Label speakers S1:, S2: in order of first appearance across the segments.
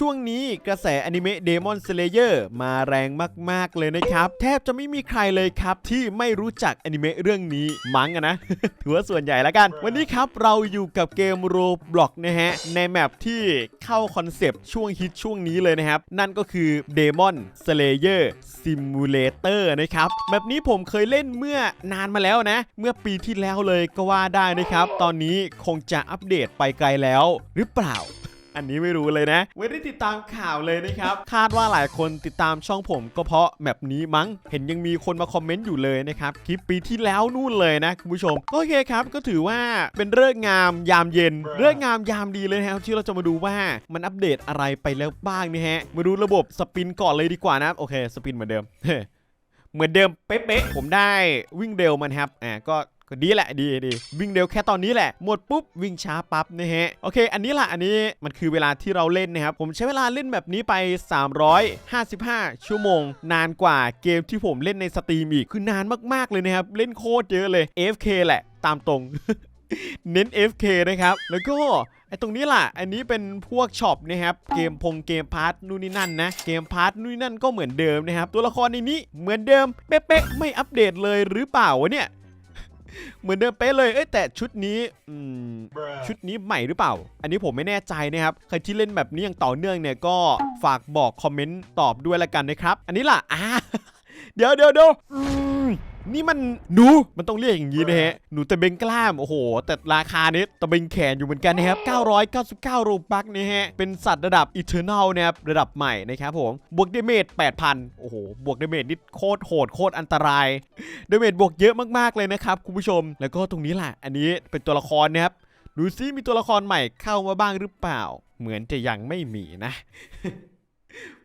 S1: ช่วงนี้กระแสอนิเมะ Demon Slayer มาแรงมากๆเลยนะครับ แทบจะไม่มีใครเลยครับที่ไม่รู้จักอนิเมะเรื่องนี้มั้งนะถือว่าส่วนใหญ่แล้วกัน วันนี้ครับเราอยู่กับเกม Roblox นะฮะ ในแมปที่เข้าคอนเซปต์ช่วงฮิตช่วงนี้เลยนะครับ นั่นก็คือ Demon Slayer Simulator นะครับแบบนี้ผมเคยเล่นเมื่อนานมาแล้วนะ เมื่อปีที่แล้วเลยก็ว่าได้นะครับ ตอนนี้คงจะอัปเดตไปไกลแล้วหรือเปล่า อันนี้ไม่รู้เลยนะ ไม่ได้ติดตามข่าวเลยนะครับ คาดว่าหลายคนติดตามช่องผมก็เพราะแมปนี้มั้ง เห็นยังมีคนมาคอมเมนต์อยู่เลยนะครับ คลิปปีที่แล้วนู่นเลยนะคุณผู้ชมก็โอเคครับ ก็ถือว่าเป็นเรื่องงามยามเย็น เรื่องงามยามดีเลยนะครับ ที่เราจะมาดูว่ามันอัปเดตอะไรไปแล้วบ้างนี่ฮะ มาดูระบบสปินก่อนเลยดีกว่านะครับโอเค สปินเหมือนเดิม เหมือนเดิมเป๊ะๆผมได้วิ่งเร็วมันครับ อ่า ก็ ก็ดีแหละดีดีวิ่งเร็วแค่ตอนนี้แหละ หมดปุ๊บวิ่งช้าปั๊บนะฮะโอเค อันนี้ละอันนี้มันคือเวลาที่เราเล่นนะครับผมใช้เวลาเล่นแบบนี้ไป 355 ชั่วโมง นานกว่าเกมที่ผมเล่นในสตรีมอีกคือนานมากๆเลยนะครับเล่นโคตรเยอะเลย AFK แหละตามตรง เน้น FK นะครับ แล้วก็ไอตรงนี้ล่ะ อันนี้เป็นพวกช็อปนะครับ เกมพงเกมพาร์ทนู่นนี่นั่นนะ เกมพาร์ทนู่นนี่นั่นก็เหมือนเดิมนะครับ ตัวละครในนี้เหมือนเดิม เป๊ะๆไม่อัปเดตเลยหรือเปล่าวะเนี่ย เหมือนเดิมเป๊ะเลยเอ้ยแต่ชุดนี้อืมชุดนี้ใหม่หรือเปล่า อันนี้ผมไม่แน่ใจนะครับ ใครที่เล่นแบบนี้อย่างต่อเนื่องเนี่ยก็ฝากบอกคอมเมนต์ตอบด้วยละกันนะครับ อันนี้ล่ะอ่าเดี๋ยวเดี๋ยวเดี๋ยวอืม นี่มันหนูมันต้องเรียกอย่างนี้นะฮะหนูตะเบงกล้ามโอ้โห แต่ราคานี้ตะเบงแขนอยู่เหมือนกันนะครับ999โรบักนะฮะเป็นสัตว์ระดับอีเทอร์เนลนะครับระดับใหม่นะครับผมบวกเดเมจ8,000โอ้โหบวกเดเมจนี่โคตรโหดโคตรอันตรายเดเมจบวกเยอะมากๆเลยนะครับคุณผู้ชมแล้วก็ตรงนี้แหละอันนี้เป็นตัวละครนะครับดูซิมีตัวละครใหม่เข้ามาบ้างหรือเปล่า เหมือนจะยังไม่มีนะ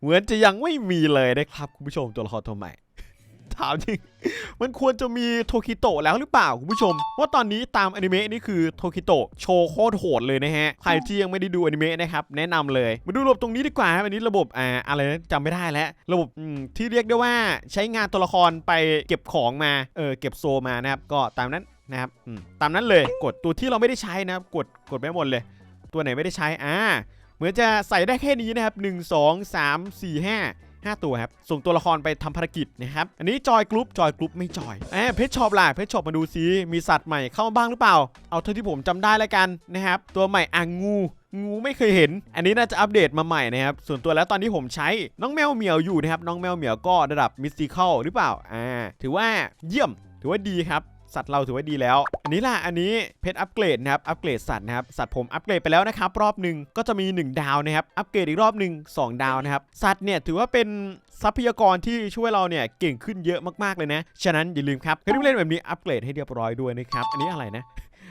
S1: เหมือนจะยังไม่มีเลยนะครับคุณผู้ชมตัวละครตัวใหม่ ถามจริง มันควรจะมีโทคิโตะแล้วหรือเปล่าคุณผู้ชม ว่าตอนนี้ตามอนิเมะนี่คือโทคิโตะโชว์โคตรโหดเลยนะฮะ ใครที่ยังไม่ได้ดูอนิเมะนะครับแนะนำเลย มาดูระบบตรงนี้ดีกว่าครับอันนี้ระบบอ่าอะไรนะจำไม่ได้แล้ว ระบบที่เรียกได้ว่าใช้งานตัวละครไปเก็บของมาเออเก็บโซมานะครับก็ตามนั้นนะครับตามนั้นเลยกดตัวที่เราไม่ได้ใช้นะครับกดกดไปหมดเลย ตัวไหนไม่ได้ใช้อ่าเหมือนจะใส่ได้แค่นี้นะครับ 1 2 3 4 5 5 ตัวครับ ส่งตัวละครไปทำภารกิจนะครับ อันนี้จอยกรุ๊ปจอยกรุ๊ปไม่จอยแอบเพชช็อปล่ะเพชช็อปมาดูซิมีสัตว์ใหม่เข้ามาบ้างหรือเปล่า เอาเท่าที่ผมจำได้แล้วกันนะครับ ตัวใหม่อ่างงูงูไม่เคยเห็น อันนี้น่าจะอัปเดตมาใหม่นะครับ ส่วนตัวแล้วตอนนี้ผมใช้น้องแมวเหมียวอยู่นะครับ น้องแมวเหมียวก็ระดับมิสติคอลหรือเปล่า อ่า ถือว่าเยี่ยม ถือว่าดีครับ สัตว์เราถือว่าดีแล้ว อันนี้ล่ะอันนี้เพชรอัปเกรดนะครับอัปเกรดสัตว์นะครับสัตว์ผมอัปเกรดไปแล้วนะครับรอบหนึ่งก็จะมี 1 ดาวนะครับอัปเกรดอีกรอบหนึ่ง2ดาวนะครับสัตว์เนี่ยถือว่าเป็นทรัพยากรที่ช่วยเราเนี่ยเก่งขึ้นเยอะมากๆเลยนะฉะนั้นอย่าลืมครับใครที่เล่นแบบนี้อัปเกรดให้เรียบร้อยด้วยนะครับอันนี้อะไรนะ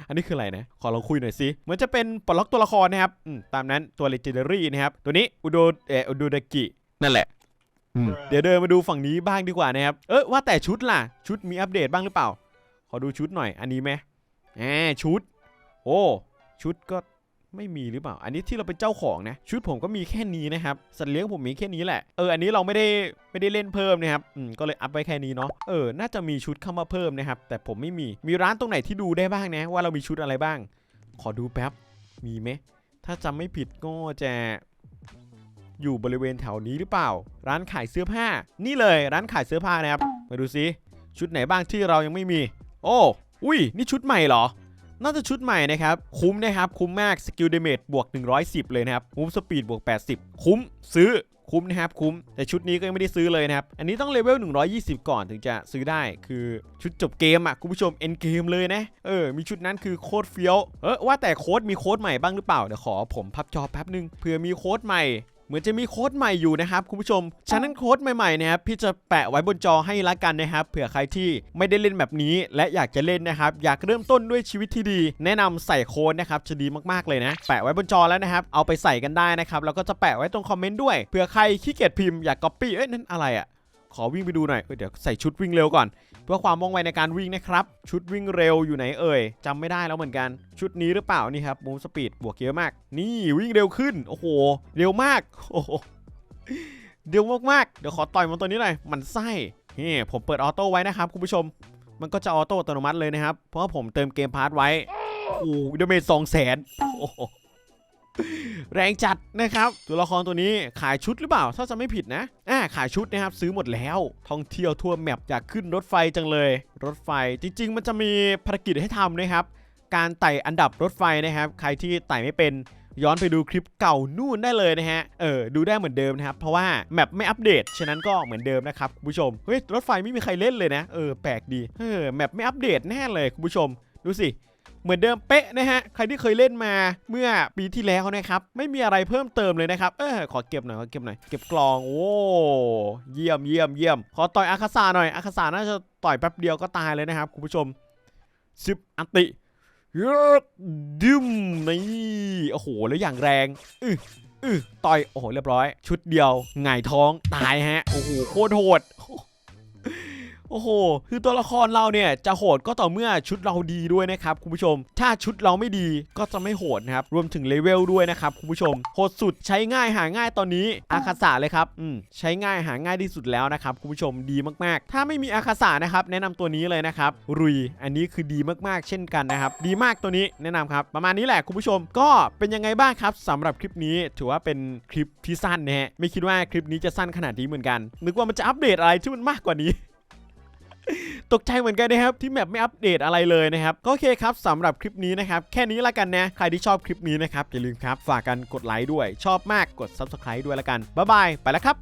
S1: อันนี้คืออะไรนะ ขอเราคุยหน่อยสิเหมือนจะเป็นปลดล็อกตัวละครนะครับอืมตามนั้นตัว legendary นะครับ ตัวนี้อุโดเอออุโดดากินั่นแหละ เดี๋ยวเดินมาดูฝั่งนี้บ้างดีกว่านะครับ เออว่าแต่ชุดล่ะ ชุดมีอัปเดตบ้างหรือเปล่า ขอดูชุดหน่อย อันนี้ไหมแหมชุด โอ้ชุดก็ไม่มีหรือเปล่า อันนี้ที่เราเป็นเจ้าของนะ ชุดผมก็มีแค่นี้นะครับ สัตว์เลี้ยงผมมีแค่นี้แหละ เออ อันนี้เราไม่ได้ไม่ได้เล่นเพิ่มนะครับ อืม ก็เลยอัพไว้แค่นี้เนาะ เออ น่าจะมีชุดเข้ามาเพิ่มนะครับ แต่ผมไม่มี มีร้านตรงไหนที่ดูได้บ้างนะ ว่าเรามีชุดอะไรบ้าง ขอดูแป๊บ มีไหม ถ้าจำไม่ผิดก็จะอยู่บริเวณแถวนี้หรือเปล่า ร้านขายเสื้อผ้า นี่เลย ร้านขายเสื้อผ้านะครับ มาดูซิ ชุดไหนบ้างที่เรายังไม่มี โอ้อุ้ยนี่ชุดใหม่เหรอ น่าจะชุดใหม่นะครับ คุ้มนะครับ คุ้มมากสกิลเดเมจบวก 110 เลยนะครับมูฟสปีดบวก 80 คุ้มซื้อคุ้มนะครับ คุ้ม แต่ชุดนี้ก็ยังไม่ได้ซื้อเลยนะครับ อันนี้ต้องเลเวล 120 ก่อนถึงจะซื้อได้คือชุดจบเกมอะ คุณผู้ชมเอ็นเกมเลยนะ เออ มีชุดนั้นคือโค้ดเฟี้ยว เออว่าแต่โค้ดมีโค้ดใหม่บ้างหรือเปล่า เดี๋ยวขอผมพับจอแป๊บนึงเผื่อมีโค้ดใหม่ เหมือนจะมีโค้ดใหม่อยู่นะครับคุณผู้ชมฉะนั้นโค้ดใหม่ๆนะครับพี่จะแปะไว้บนจอให้ละกันนะครับเผื่อใครที่ไม่ได้เล่นแบบนี้ และอยากจะเล่นนะครับอยากเริ่มต้นด้วยชีวิตที่ดี แนะนำใส่โค้ดนะครับจะดีมากๆเลยนะ แปะไว้บนจอแล้วนะครับเอาไปใส่กันได้นะครับแล้วก็จะแปะไว้ตรงคอมเมนต์ด้วยเผื่อใครขี้เกียจพิมพ์อยากก๊อปปี้เอ้ยนั่นอะไรอะ่ะ ขอวิ่งไปดูหน่อยเอ้ยเดี๋ยวใส่ชุดวิ่งเร็วก่อน เพื่อความว่องไวในการวิ่งนะครับ ชุดวิ่งเร็วอยู่ไหนเอ่ยจำไม่ได้แล้วเหมือนกัน ชุดนี้หรือเปล่านี่ครับมูฟสปีดบวกเยอะมาก นี่วิ่งเร็วขึ้น โอ้โห เร็วมาก โอ้โห เร็วมากๆ เดี๋ยวขอต่อยมันตัวนี้หน่อย มันไส้นี่ผมเปิดออโต้ไว้นะครับคุณผู้ชม มันก็จะออโต้อัตโนมัติเลยนะครับ เพราะว่าผมเติมเกมพาร์ทไว้ โอ้โหดเมจสองแสนโอ้โห แรงจัดนะครับ ตัวละครตัวนี้ขายชุดหรือเปล่า ถ้าจะไม่ผิดนะอ่าขายชุดนะครับซื้อหมดแล้ว ท่องเที่ยวทั่วแมปอยากขึ้นรถไฟจังเลย รถไฟจริง ๆ มันจะมีภารกิจให้ทำนะครับ การไต่อันดับรถไฟนะครับ ใครที่ไต่ไม่เป็นย้อนไปดูคลิปเก่านู่นได้เลยนะฮะ เออ ดูได้เหมือนเดิมนะครับ เพราะว่าแมปไม่อัปเดต ฉะนั้นก็เหมือนเดิมนะครับคุณผู้ชม เฮ้ย รถไฟไม่มีใครเล่นเลยนะ เออ แปลกดี เออ แมปไม่อัปเดตแน่เลยคุณผู้ชม ดูสิ เหมือนเดิมเป๊ะนะฮะ ใครที่เคยเล่นมาเมื่อปีที่แล้วนะครับ ไม่มีอะไรเพิ่มเติมเลยนะครับ เออขอเก็บหน่อย ขอเก็บหน่อย เก็บกลอง โอ้ เยี่ยมเยี่ยมเยี่ยม ขอต่อยอาคาซาหน่อย อาคาซาน่าจะต่อยแป๊บเดียวก็ตายเลยนะครับคุณผู้ชมซิปอันติยดดึมนี่ โอ้โห แล้วอย่างแรงอืออือต่อย โอ้โห เรียบร้อย ชุดเดียว หงายท้อง ตายฮะ โอ้โห โคตรโหด โอ้โห คือตัวละครเราเนี่ยจะโหดก็ต่อเมื่อชุดเราดีด้วยนะครับคุณผู้ชม ถ้าชุดเราไม่ดีก็จะไม่โหดนะครับ รวมถึงเลเวลด้วยนะครับคุณผู้ชม โหดสุดใช้ง่ายหาง่ายตอนนี้อาคาสะเลยครับ อืม ใช้ง่ายหาง่ายที่สุดแล้วนะครับคุณผู้ชมดีมากๆ ถ้าไม่มีอาคาสะนะครับแนะนำตัวนี้เลยนะครับรุย อันนี้คือดีมากๆ เช่นกันนะครับ ดีมากตัวนี้แนะนำครับ ประมาณนี้แหละคุณผู้ชม ก็เป็นยังไงบ้างครับสำหรับคลิปนี้ถือว่าเป็นคลิปที่สั้นนะฮะ ไม่คิดว่าคลิปนี้จะสั้นขนาดนี้เหมือนกัน นึกว่ามันจะอัปเดตอะไรที่มันมากกว่านี้ ตกใจเหมือนกันนะครับที่แมปไม่อัปเดตอะไรเลยนะครับก็โอเคครับสำหรับคลิปนี้นะครับแค่นี้ละกันนะใครที่ชอบคลิปนี้นะครับอย่าลืมครับฝากกันกดไลค์ด้วยชอบมากกด subscribe ด้วยละกันบ๊ายบายไปแล้วครับ